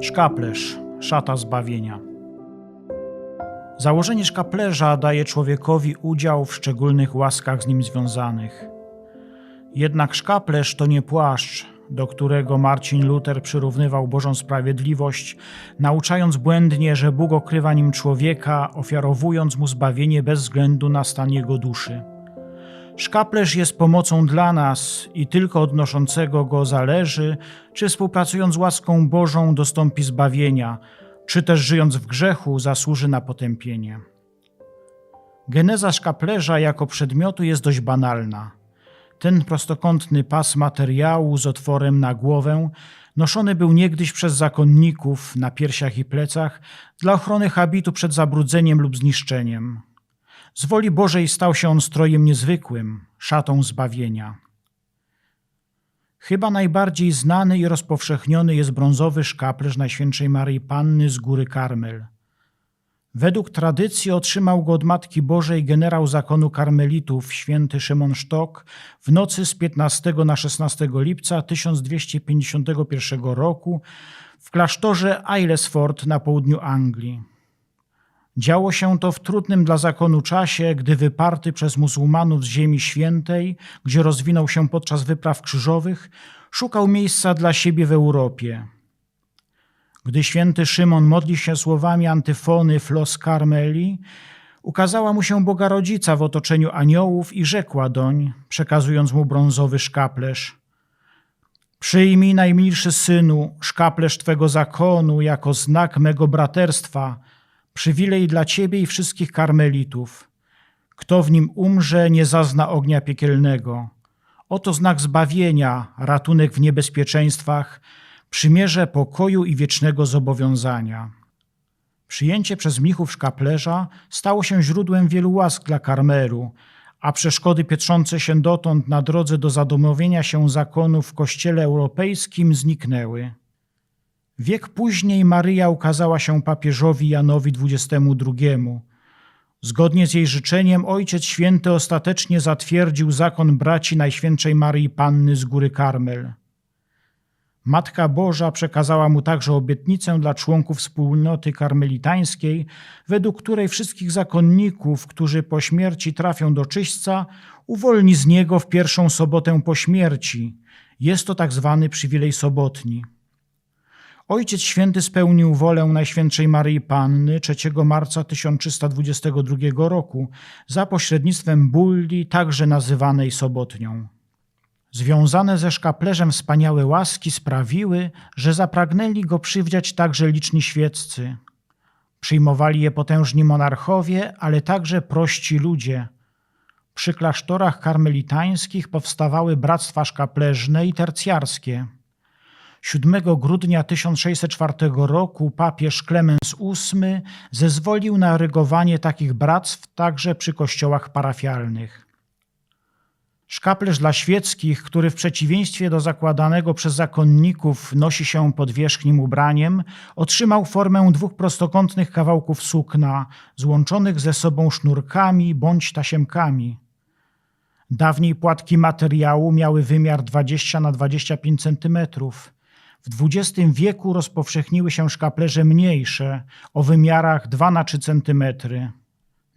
Szkaplerz, szata zbawienia. Założenie szkaplerza daje człowiekowi udział w szczególnych łaskach z nim związanych. Jednak szkaplerz to nie płaszcz, do którego Marcin Luther przyrównywał Bożą sprawiedliwość, nauczając błędnie, że Bóg okrywa nim człowieka, ofiarowując mu zbawienie bez względu na stan jego duszy. Szkaplerz jest pomocą dla nas i tylko odnoszącego go zależy, czy współpracując z łaską Bożą dostąpi zbawienia, czy też żyjąc w grzechu zasłuży na potępienie. Geneza szkaplerza jako przedmiotu jest dość banalna. Ten prostokątny pas materiału z otworem na głowę noszony był niegdyś przez zakonników na piersiach i plecach dla ochrony habitu przed zabrudzeniem lub zniszczeniem. Z woli Bożej stał się on strojem niezwykłym, szatą zbawienia. Chyba najbardziej znany i rozpowszechniony jest brązowy szkaplerz Najświętszej Maryi Panny z góry Karmel. Według tradycji otrzymał go od Matki Bożej generał zakonu karmelitów święty Szymon Sztok w nocy z 15 na 16 lipca 1251 roku w klasztorze Aylesford na południu Anglii. Działo się to w trudnym dla zakonu czasie, gdy wyparty przez muzułmanów z Ziemi Świętej, gdzie rozwinął się podczas wypraw krzyżowych, szukał miejsca dla siebie w Europie. Gdy święty Szymon modli się słowami antyfony Flos Carmeli, ukazała mu się Boga Rodzica w otoczeniu aniołów i rzekła doń, przekazując mu brązowy szkaplerz. Przyjmij, najmilszy synu, szkaplerz Twego zakonu jako znak mego braterstwa, przywilej dla Ciebie i wszystkich karmelitów. Kto w nim umrze, nie zazna ognia piekielnego. Oto znak zbawienia, ratunek w niebezpieczeństwach, przymierze pokoju i wiecznego zobowiązania. Przyjęcie przez mnichów szkaplerza stało się źródłem wielu łask dla Karmelu, a przeszkody pietrzące się dotąd na drodze do zadomowienia się zakonów w kościele europejskim zniknęły. Wiek później Maryja ukazała się papieżowi Janowi XXII. Zgodnie z jej życzeniem Ojciec Święty ostatecznie zatwierdził zakon braci Najświętszej Maryi Panny z Góry Karmel. Matka Boża przekazała mu także obietnicę dla członków wspólnoty karmelitańskiej, według której wszystkich zakonników, którzy po śmierci trafią do czyśćca, uwolni z niego w pierwszą sobotę po śmierci. Jest to tak zwany przywilej sobotni. Ojciec Święty spełnił wolę Najświętszej Maryi Panny 3 marca 1322 roku za pośrednictwem bulli, także nazywanej sobotnią. Związane ze szkaplerzem wspaniałe łaski sprawiły, że zapragnęli go przywdziać także liczni świeccy. Przyjmowali je potężni monarchowie, ale także prości ludzie. Przy klasztorach karmelitańskich powstawały bractwa szkaplerzne i tercjarskie. 7 grudnia 1604 roku papież Klemens VIII zezwolił na rygowanie takich bractw także przy kościołach parafialnych. Szkaplerz dla świeckich, który w przeciwieństwie do zakładanego przez zakonników nosi się pod wierzchnim ubraniem, otrzymał formę dwóch prostokątnych kawałków sukna, złączonych ze sobą sznurkami bądź tasiemkami. Dawniej płatki materiału miały wymiar 20 na 25 cm. W XX wieku rozpowszechniły się szkaplerze mniejsze, o wymiarach 2 na 3 cm.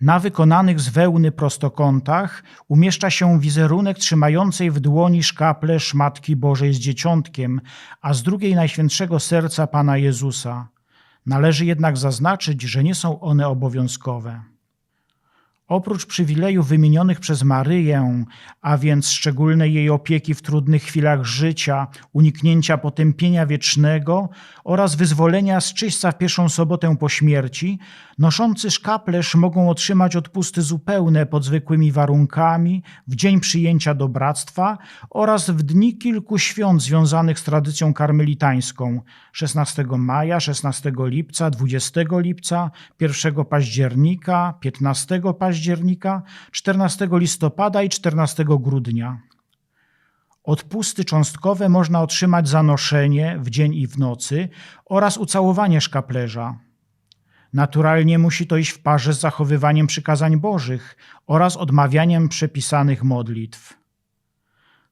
Na wykonanych z wełny prostokątach umieszcza się wizerunek trzymającej w dłoni szkaplerz Matki Bożej z Dzieciątkiem, a z drugiej Najświętszego Serca Pana Jezusa. Należy jednak zaznaczyć, że nie są one obowiązkowe. Oprócz przywilejów wymienionych przez Maryję, a więc szczególnej jej opieki w trudnych chwilach życia, uniknięcia potępienia wiecznego oraz wyzwolenia z czyśćca w pierwszą sobotę po śmierci, noszący szkaplerz mogą otrzymać odpusty zupełne pod zwykłymi warunkami w dzień przyjęcia do bractwa oraz w dni kilku świąt związanych z tradycją karmelitańską 16 maja, 16 lipca, 20 lipca, 1 października, 15 października, października, 14 listopada i 14 grudnia. Odpusty cząstkowe można otrzymać za noszenie w dzień i w nocy oraz ucałowanie szkaplerza. Naturalnie musi to iść w parze z zachowywaniem przykazań Bożych oraz odmawianiem przepisanych modlitw.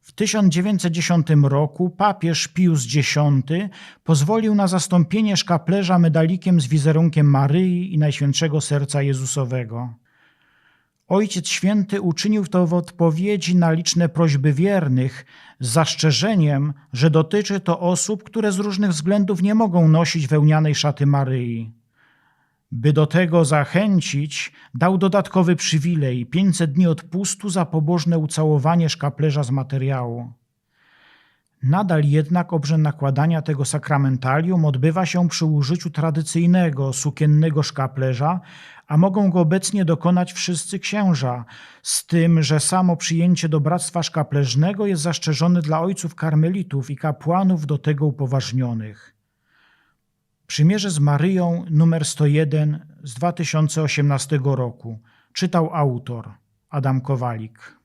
W 1910 roku papież Pius X pozwolił na zastąpienie szkaplerza medalikiem z wizerunkiem Maryi i Najświętszego Serca Jezusowego. Ojciec Święty uczynił to w odpowiedzi na liczne prośby wiernych, z zastrzeżeniem, że dotyczy to osób, które z różnych względów nie mogą nosić wełnianej szaty Maryi. By do tego zachęcić, dał dodatkowy przywilej 500 dni odpustu za pobożne ucałowanie szkaplerza z materiału. Nadal jednak obrzęd nakładania tego sakramentalium odbywa się przy użyciu tradycyjnego sukiennego szkaplerza, a mogą go obecnie dokonać wszyscy księża, z tym, że samo przyjęcie do bractwa szkaplerznego jest zastrzeżone dla ojców karmelitów i kapłanów do tego upoważnionych. Przymierze z Maryją numer 101 z 2018 roku. Czytał autor Adam Kowalik.